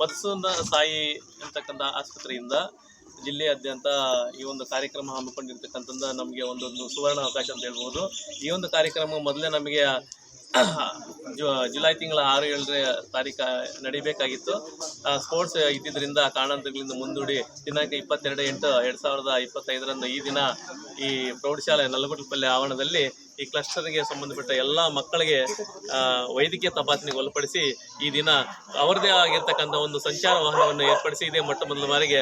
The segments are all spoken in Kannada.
ಮಧುಸೂದನ ಸಾಯಿ ಅಂತಕ್ಕಂಥ ಆಸ್ಪತ್ರೆಯಿಂದ ಜಿಲ್ಲೆಯಾದ್ಯಂತ ಈ ಒಂದು ಕಾರ್ಯಕ್ರಮ ಹಮ್ಮಿಕೊಂಡಿರ್ತಕ್ಕಂಥದ್ದು ನಮಗೆ ಒಂದೊಂದು ಸುವರ್ಣ ಅವಕಾಶ ಅಂತ ಹೇಳ್ಬೋದು. ಈ ಒಂದು ಕಾರ್ಯಕ್ರಮ ಮೊದಲೇ ನಮಗೆ ಜುಲೈ ತಿಂಗಳ ಆರು ಏಳನೇ ತಾರೀಕು ನಡಿಬೇಕಾಗಿತ್ತು. ಸ್ಪೋರ್ಟ್ಸ್ ಇದ್ದಿದ್ದರಿಂದ ಕಾರಣಾಂತರಗಳಿಂದ ಮುಂದೂಡಿ ದಿನಾಂಕ ಇಪ್ಪತ್ತೆರಡು ಎಂಟು ಎರಡು ಸಾವಿರದ ಇಪ್ಪತ್ತೈದರಂದು ಈ ದಿನ ಈ ಪ್ರೌಢಶಾಲೆ ನಲ್ಲಗುಟ್ಟಪಲ್ಲಿ ಆವರಣದಲ್ಲಿ ಈ ಕ್ಲಸ್ಟರ್ಗೆ ಸಂಬಂಧಪಟ್ಟ ಎಲ್ಲ ಮಕ್ಕಳಿಗೆ ವೈದ್ಯಕೀಯ ತಪಾಸಣೆಗೆ ಒಳಪಡಿಸಿ ಈ ದಿನ ಅವರದೇ ಆಗಿರ್ತಕ್ಕಂಥ ಒಂದು ಸಂಚಾರ ವಾಹನವನ್ನು ಏರ್ಪಡಿಸಿ ಇದೇ ಮೊಟ್ಟ ಮೊದಲ ಬಾರಿಗೆ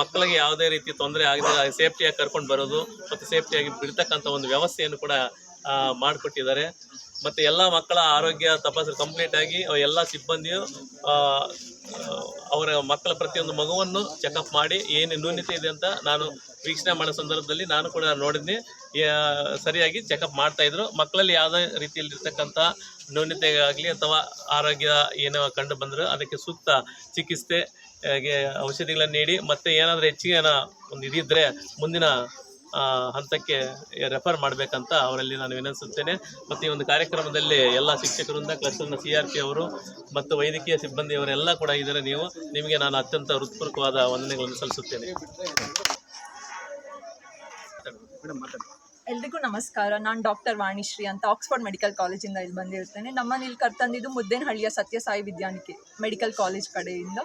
ಮಕ್ಕಳಿಗೆ ಯಾವುದೇ ರೀತಿ ತೊಂದರೆ ಆಗದೆ ಸೇಫ್ಟಿಯಾಗಿ ಕರ್ಕೊಂಡು ಬರೋದು ಮತ್ತು ಸೇಫ್ಟಿಯಾಗಿ ಬಿಡ್ತಕ್ಕಂಥ ಒಂದು ವ್ಯವಸ್ಥೆಯನ್ನು ಕೂಡ ಮಾಡಿಕೊಟ್ಟಿದ್ದಾರೆ. ಮತ್ತು ಎಲ್ಲ ಮಕ್ಕಳ ಆರೋಗ್ಯ ತಪಾಸಣೆ ಕಂಪ್ಲೀಟ್ ಆಗಿ ಎಲ್ಲ ಸಿಬ್ಬಂದಿಯು ಅವರ ಮಕ್ಕಳ ಪ್ರತಿಯೊಂದು ಮಗುವನ್ನು ಚೆಕಪ್ ಮಾಡಿ ಏನು ನ್ಯೂನ್ಯತೆ ಇದೆ ಅಂತ ನಾನು ವೀಕ್ಷಣೆ ಮಾಡೋ ಸಂದರ್ಭದಲ್ಲಿ ನಾನು ಕೂಡ ನೋಡಿದ್ನಿ. ಸರಿಯಾಗಿ ಚೆಕಪ್ ಮಾಡ್ತಾ ಇದ್ರು. ಮಕ್ಕಳಲ್ಲಿ ಯಾವುದೇ ರೀತಿಯಲ್ಲಿ ಇರ್ತಕ್ಕಂಥ ನ್ಯೂನ್ಯತೆಗಾಗಲಿ ಅಥವಾ ಆರೋಗ್ಯ ಏನೋ ಕಂಡು ಬಂದರೂ, ಅದಕ್ಕೆ ಸೂಕ್ತ ಚಿಕಿತ್ಸೆ ಹಾಗೆ ಔಷಧಿಗಳನ್ನು ನೀಡಿ, ಮತ್ತೆ ಏನಾದರೂ ಹೆಚ್ಚಿಗೆ ಏನೋ ಒಂದು ಇದಿದ್ದರೆ ಮುಂದಿನ ಹಂತಕ್ಕೆ ರೆಫರ್ ಮಾಡಬೇಕಂತ ಅವರಲ್ಲಿ ನಾನು ವಿನಂತಿಸುತ್ತೇನೆ. ಮತ್ತು ಈ ಒಂದು ಕಾರ್ಯಕ್ರಮದಲ್ಲಿ ಎಲ್ಲ ಶಿಕ್ಷಕರಿಂದ ಕ್ಲಸ್ಟರ್ನ ಸಿ ಆರ್ ಪಿ ಅವರು ಮತ್ತು ವೈದ್ಯಕೀಯ ಸಿಬ್ಬಂದಿಯವರೆಲ್ಲ ಕೂಡ ಇದ್ದಾರೆ. ನೀವು ನಿಮಗೆ ನಾನು ಅತ್ಯಂತ ಹೃತ್ಪೂರ್ವಕವಾದ ವಂದನೆಗಳನ್ನು ಸಲ್ಲಿಸುತ್ತೇನೆ. ಎಲ್ರಿಗೂ ನಮಸ್ಕಾರ. ನಾನು ಡಾಕ್ಟರ್ ವಾಣಿಶ್ರೀ ಅಂತ ಆಕ್ಸ್ಫರ್ಡ್ ಮೆಡಿಕಲ್ ಕಾಲೇಜಿಂದ ಇಲ್ಲಿ ಬಂದಿರ್ತೇನೆ ನಮ್ಮನ್ನು ಇಲ್ಲಿ ಕರ್ತಂದಿದ್ದು ಮುದ್ದೇನಹಳ್ಳಿಯ ಸತ್ಯಸಾಯಿ ವಿದ್ಯಾನಿಕೆ ಮೆಡಿಕಲ್ ಕಾಲೇಜ್ ಕಡೆಯಿಂದ.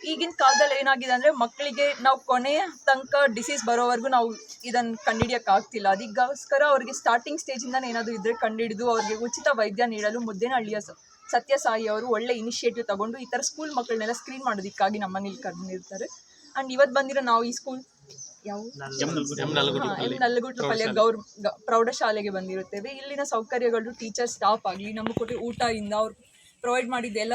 ಈಗಿನ ಕಾಲದಲ್ಲಿ ಏನಾಗಿದೆ ಅಂದರೆ ಮಕ್ಕಳಿಗೆ ನಾವು ಕೊನೆಯ ತನಕ ಡಿಸೀಸ್ ಬರೋವರೆಗೂ ನಾವು ಇದನ್ನು ಕಂಡುಹಿಡಿಯೋಕ್ಕಾಗ್ತಿಲ್ಲ ಅದಕ್ಕೋಸ್ಕರ ಅವರಿಗೆ ಸ್ಟಾರ್ಟಿಂಗ್ ಸ್ಟೇಜಿಂದ ಏನಾದರೂ ಇದ್ದರೆ ಕಂಡುಹಿಡಿದು ಅವ್ರಿಗೆ ಉಚಿತ ವೈದ್ಯ ನೀಡಲು ಮುದ್ದೇನಹಳ್ಳಿಯ ಸತ್ಯ ಸತ್ಯಸಾಯಿ ಅವರು ಒಳ್ಳೆ ಇನಿಷಿಯೇಟಿವ್ ತಗೊಂಡು ಈ ಥರ ಸ್ಕೂಲ್ ಮಕ್ಕಳನ್ನೆಲ್ಲ ಸ್ಕ್ರೀನ್ ಮಾಡೋದಕ್ಕಾಗಿ ನಮ್ಮನೇಲಿ ಕರೆದಿರ್ತಾರೆ. ಆ್ಯಂಡ್ ಇವತ್ತು ಬಂದಿರೋ ನಾವು ಈ ಸ್ಕೂಲ್ ಯಾವ? ನಲ್ಲಗುಟ್ಟಪಲ್ಲಿಯ ಗೌರ್ ಪ್ರೌಢಶಾಲೆಗೆ ಬಂದಿರುತ್ತೇವೆ. ಇಲ್ಲಿನ ಸೌಕರ್ಯಗಳು ಟೀಚರ್ ಸ್ಟಾಫ್ ಆಗಲಿ ನಮ್ಮ ಕೊಟ್ಟು ಊಟದಿಂದ ಅವ್ರು ಪ್ರೊವೈಡ್ ಮಾಡಿದ್ದೆಲ್ಲ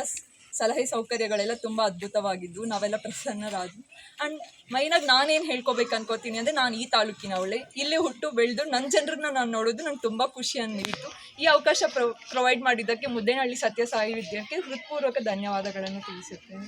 ಸಲಹೆ ಸೌಕರ್ಯಗಳೆಲ್ಲ ತುಂಬ ಅದ್ಭುತವಾಗಿದ್ದು, ನಾವೆಲ್ಲ ಪ್ರಸನ್ನರಾದ್ವಿ. ಆ್ಯಂಡ್ ಮೈನಾಗಿ ನಾನೇನು ಹೇಳ್ಕೋಬೇಕು ಅನ್ಕೋತೀನಿ ಅಂದರೆ ನಾನು ಈ ತಾಲೂಕಿನವಳೆ. ಇಲ್ಲಿ ಹುಟ್ಟು ಬೆಳೆದು ನನ್ನ ಜನರನ್ನ ನಾನು ನೋಡೋದು ನಂಗೆ ತುಂಬ ಖುಷಿ ಅನ್ನಿತ್ತು. ಈ ಅವಕಾಶ ಪ್ರೊ ಪ್ರೊವೈಡ್ ಮಾಡಿದ್ದಕ್ಕೆ ಮುದ್ದೇನಹಳ್ಳಿ ಸತ್ಯಸಾಯಿ ವಿದ್ಯಕ್ಕೆ ಹೃತ್ಪೂರ್ವಕ ಧನ್ಯವಾದಗಳನ್ನು ತಿಳಿಸುತ್ತೇನೆ.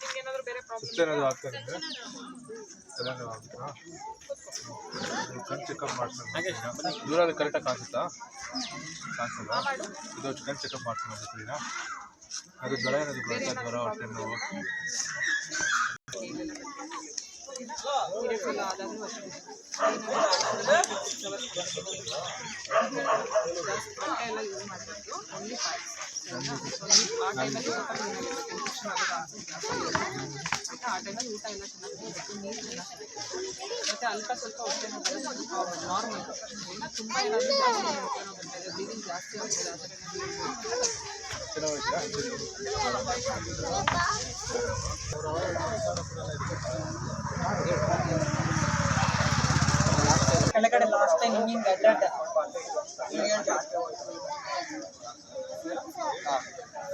ಸುತ್ತೇನಾದ್ರು ಆಗ್ತದೆ ತಲೆನೋವು ಆಗುತ್ತಾ ಕಣ್ ಚೆಕಪ್ ಮಾಡ್ಕೊಂಡು ದೂರ ಕರೆಕ್ಟಾಗಿ ಕಾಣಿಸುತ್ತಾ? ಕಾಣಿಸಲ್ಲ ಇದು ಕಣ್ ಚೆಕಪ್ ಮಾಡ್ಕೊಂಡು ಅದು ಜ್ವರ ಏನಾದ್ರು ಬರುತ್ತಾ? ಜ್ವರ ಹೊಟ್ಟೆ ನೋವು ಮತ್ತೆ ಅಲ್ಪ ಸ್ವಲ್ಪ ತುಂಬ ಏನಾದರೂ ಜಾಸ್ತಿ ಹೊಟ್ಟೆ ನೋವು ಬರ್ತಾ ಇದೆ ಬ್ಲೀಡಿಂಗ್ ಜಾಸ್ತಿ ಆಗ್ತದೆ ಆ ಥರ ಏನಾದರೂ ಚೆನ್ನಾಗಿದ್ದೀರಾ ಕೆಳಗಡೆ ಲಾಸ್ಟ್ ಟೈಮ್ ಹಿಂಗೆ